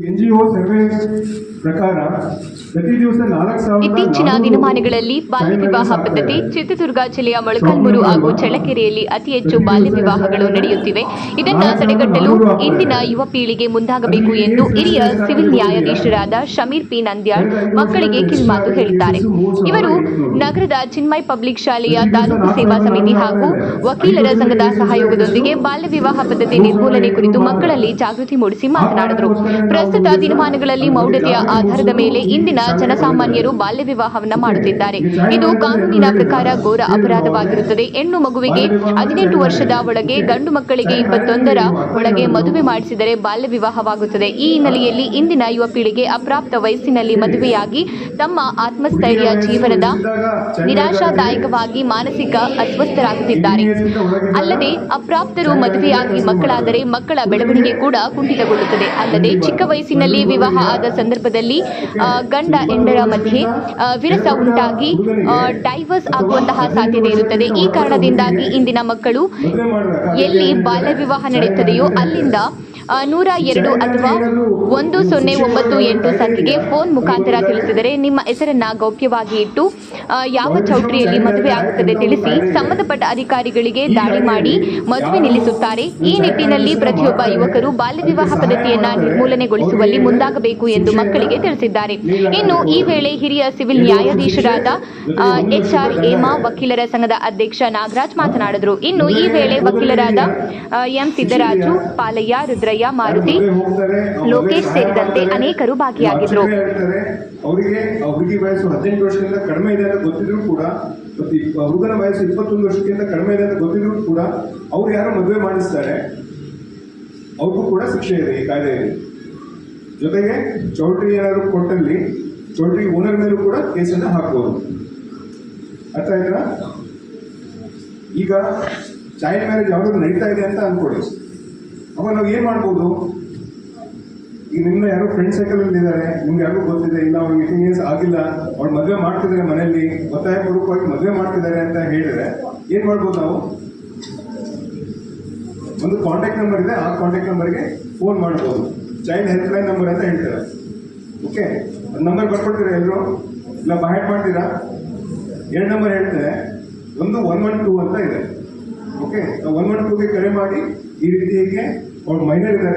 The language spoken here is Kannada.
एनजीओ सर्वे ಇತ್ತೀಚಿನ ದಿನಮಾನಗಳಲ್ಲಿ ಬಾಲ್ಯ ವಿವಾಹ ಪದ್ಧತಿ ಚಿತ್ರದುರ್ಗ ಜಿಲ್ಲೆಯ ಮೊಳಕಾಲ್ಮೂರು ಹಾಗೂ ಚಳ್ಳಕೆರೆಯಲ್ಲಿ ಅತಿ ಹೆಚ್ಚು ಬಾಲ್ಯ ವಿವಾಹಗಳು ನಡೆಯುತ್ತಿವೆ. ಇದನ್ನು ತಡೆಗಟ್ಟಲು ಇಂದಿನ ಯುವ ಪೀಳಿಗೆ ಮುಂದಾಗಬೇಕು ಎಂದು ಹಿರಿಯ ಸಿವಿಲ್ ನ್ಯಾಯಾಧೀಶರಾದ ಶಮೀರ್ ಪಿ ನಂದ್ಯಾಳ್ ಮಕ್ಕಳಿಗೆ ಕಿಲ್ಮಾತು ಹೇಳಿದ್ದಾರೆ ಇವರು ನಗರದ ಚಿನ್ಮಯ್ ಪಬ್ಲಿಕ್ ಶಾಲೆಯ ತಾಲೂಕು ಸೇವಾ ಸಮಿತಿ ಹಾಗೂ ವಕೀಲರ ಸಂಘದ ಸಹಯೋಗದೊಂದಿಗೆ ಬಾಲ್ಯ ವಿವಾಹ ಪದ್ಧತಿ ನಿರ್ಮೂಲನೆ ಕುರಿತು ಮಕ್ಕಳಲ್ಲಿ ಜಾಗೃತಿ ಮೂಡಿಸಿ ಮಾತನಾಡಿದರು. ಪ್ರಸ್ತುತ ದಿನಮಾನಗಳಲ್ಲಿ ಮೌಢ್ಯತೆಯ ಆಧಾರದ ಮೇಲೆ ಇಂದಿನ ಜನಸಾಮಾನ್ಯರು ಬಾಲ್ಯ ವಿವಾಹವನ್ನ ಮಾಡುತ್ತಿದ್ದಾರೆ. ಇದು ಕಾನೂನಿನ ಪ್ರಕಾರ ಘೋರ ಅಪರಾಧವಾಗಿರುತ್ತದೆ. ಹೆಣ್ಣು ಮಗುವಿಗೆ ಹದಿನೆಂಟು ವರ್ಷದ ಒಳಗೆ ಗಂಡು ಮಕ್ಕಳಿಗೆ ಇಪ್ಪತ್ತೊಂದರ ಒಳಗೆ ಮದುವೆ ಮಾಡಿಸಿದರೆ ಬಾಲ್ಯ ವಿವಾಹವಾಗುತ್ತದೆ ಈ ಹಿನ್ನೆಲೆಯಲ್ಲಿ ಇಂದಿನ ಯುವ ಪೀಳಿಗೆ ಅಪ್ರಾಪ್ತ ವಯಸ್ಸಿನಲ್ಲಿ ಮದುವೆಯಾಗಿ ತಮ್ಮ ಆತ್ಮಸ್ಥೈರ್ಯ, ಜೀವನದ ನಿರಾಶಾದಾಯಕವಾಗಿ ಮಾನಸಿಕ ಅಸ್ವಸ್ಥರಾಗುತ್ತಿದ್ದಾರೆ. ಅಲ್ಲದೆ ಅಪ್ರಾಪ್ತರು ಮದುವೆಯಾಗಿ ಮಕ್ಕಳಾದರೆ ಮಕ್ಕಳ ಬೆಳವಣಿಗೆ ಕೂಡ ಕುಂಠಿತಗೊಳ್ಳುತ್ತದೆ. ಅಲ್ಲದೆ ಚಿಕ್ಕ ವಯಸ್ಸಿನಲ್ಲಿ ವಿವಾಹ ಆದ ಸಂದರ್ಭದಲ್ಲಿ ಆ, ಗಂಡ ಹೆಂಡರ ಮಧ್ಯೆ ವಿರಸ ಉಂಟಾಗಿ ಡೈವರ್ಸ್ ಆಗುವಂತಹ ಸಾಧ್ಯತೆ ಇರುತ್ತದೆ. ಈ ಕಾರಣದಿಂದಾಗಿ ಇಂದಿನ ಮಕ್ಕಳು ಎಲ್ಲಿ ಬಾಲ್ಯ ವಿವಾಹ ನಡೆಯುತ್ತದೆಯೋ ಅಲ್ಲಿಂದ ನೂರ ಎರಡು ಅಥವಾ ಒಂದು ಸೊನ್ನೆ ಒಂಬತ್ತು ಎಂಟು ಸಂಖ್ಯೆಗೆ ಫೋನ್ ಮುಖಾಂತರ ತಿಳಿಸಿದರೆ ನಿಮ್ಮ ಹೆಸರನ್ನ ಗೌಪ್ಯವಾಗಿ ಇಟ್ಟು ಯಾವ ಚೌಟ್ರಿಯಲ್ಲಿ ಮದುವೆ ಆಗುತ್ತದೆ ತಿಳಿಸಿ ಸಂಬಂಧಪಟ್ಟ ಅಧಿಕಾರಿಗಳಿಗೆ ದಾಳಿ ಮಾಡಿ ಮದುವೆ ನಿಲ್ಲಿಸುತ್ತಾರೆ. ಈ ನಿಟ್ಟಿನಲ್ಲಿ ಪ್ರತಿಯೊಬ್ಬ ಯುವಕರು ಬಾಲ್ಯ ವಿವಾಹ ಪದ್ಧತಿಯನ್ನ ನಿರ್ಮೂಲನೆಗೊಳಿಸುವಲ್ಲಿ ಮುಂದಾಗಬೇಕು ಎಂದು ಮಕ್ಕಳಿಗೆ ತಿಳಿಸಿದ್ದಾರೆ. ಇನ್ನು ಈ ವೇಳೆ ಹಿರಿಯ ಸಿವಿಲ್ ನ್ಯಾಯಾಧೀಶರಾದ ಎಚ್ ಆರ್ ಹೇಮಾ, ವಕೀಲರ ಸಂಘದ ಅಧ್ಯಕ್ಷ ನಾಗರಾಜ್ ಮಾತನಾಡಿದರು. ಇನ್ನು ಈ ವೇಳೆ ವಕೀಲರಾದ ಎಂ ಸಿದ್ದರಾಜು, ಪಾಲಯ್ಯ, ರುದ್ರಯ್ಯ ಮಾರುತಿ ಆ ಮದುವೆ ಲೋಕೇಶ್ ಸೇರಿದಂತೆ ಅನೇಕರು ಭಾಗಿಯಾಗಿದ್ದರು ಅವರಿಗೆ ಹುಡುಗಿ ವಯಸ್ಸು ಹದಿನೆಂಟು ವರ್ಷಕ್ಕಿಂತ ಕಡಿಮೆ ಇದೆ ಅಂತ ಗೊತ್ತಿದ್ರು ಕೂಡ ಹುಡುಗನ ವಯಸ್ಸು ಇಪ್ಪತ್ತೊಂದು ವರ್ಷಕ್ಕಿಂತ ಕಡಿಮೆ ಇದೆ ಅಂತ ಗೊತ್ತಿದ್ರು ಕೂಡ ಅವ್ರು ಯಾರೋ ಮದುವೆ ಮಾಡಿಸ್ತಾರೆ. ಅವ್ರಿಗೂ ಕೂಡ ಶಿಕ್ಷೆ ಇದೆ ಈ ಕಾಯ್ದೆಯಲ್ಲಿ. ಜೊತೆಗೆ ಚೌಲ್ಟ್ರಿ ಏನಾದ್ರು ಕೊಟ್ಟಲ್ಲಿ ಚೌಲ್ಟ್ರಿ ಓನರ್ ಮೇಲೂ ಕೂಡ ಕೇಸನ್ನು ಹಾಕ್ಬೋದು. ಅರ್ಥ ಆಯ್ತಾ? ಈಗ ಚೈಲ್ಡ್ ಮ್ಯಾರೇಜ್ ಯಾವಾಗಲೂ ನಡೀತಾ ಇದೆ ಅಂತ ಅಂದ್ಕೊಳ್ಳಿ ಅವಾಗ ನಾವು ಏನು ಮಾಡ್ಬೋದು? ಈಗ ನಿಮ್ಮ ಯಾರೋ ಫ್ರೆಂಡ್ ಸರ್ಕಲ್ ಅಲ್ಲಿ ಇದ್ದಾರೆ, ನಿಮ್ಗೆ ಯಾರಿಗೂ ಗೊತ್ತಿದೆ, ಇಲ್ಲ ಅವ್ರಿಗೆ ಇಯರ್ಸ್ ಆಗಿಲ್ಲ, ಅವ್ರು ಮದುವೆ ಮಾಡ್ತಿದ್ದಾರೆ ಮನೆಯಲ್ಲಿ ಒತ್ತಾಯಪೂರ್ವಕವಾಗಿ ಮದುವೆ ಮಾಡ್ತಿದ್ದಾರೆ ಅಂತ ಹೇಳಿದ್ರೆ ಏನು ಮಾಡ್ಬೋದು ನಾವು? ಒಂದು ಕಾಂಟ್ಯಾಕ್ಟ್ ನಂಬರ್ ಇದೆ, ಆ ಕಾಂಟ್ಯಾಕ್ಟ್ ನಂಬರ್ಗೆ ಫೋನ್ ಮಾಡ್ಬೋದು. ಚೈಲ್ಡ್ ಹೆಲ್ಪ್ ಲೈನ್ ನಂಬರ್ ಅಂತ ಹೇಳ್ತಾರೆ. ಓಕೆ ನಂಬರ್ ಬರ್ಕೊಡ್ತೀರಾ ಎಲ್ಲರೂ ಇಲ್ಲ, ಬಾಯ್ ಮಾಡ್ತೀರಾ? ಎರಡು ನಂಬರ್ ಹೇಳ್ತಾರೆ ಒಂದು ಒನ್ ಒನ್ ಟೂ ಅಂತ ಇದೆ. ಓಕೆ ಒನ್ ಒನ್ ಟೂಗೆ ಕರೆ ಮಾಡಿ ಈ ರೀತಿ ಅವ್ರು ಮೈನರ್ ಇದ್ದಾರೆ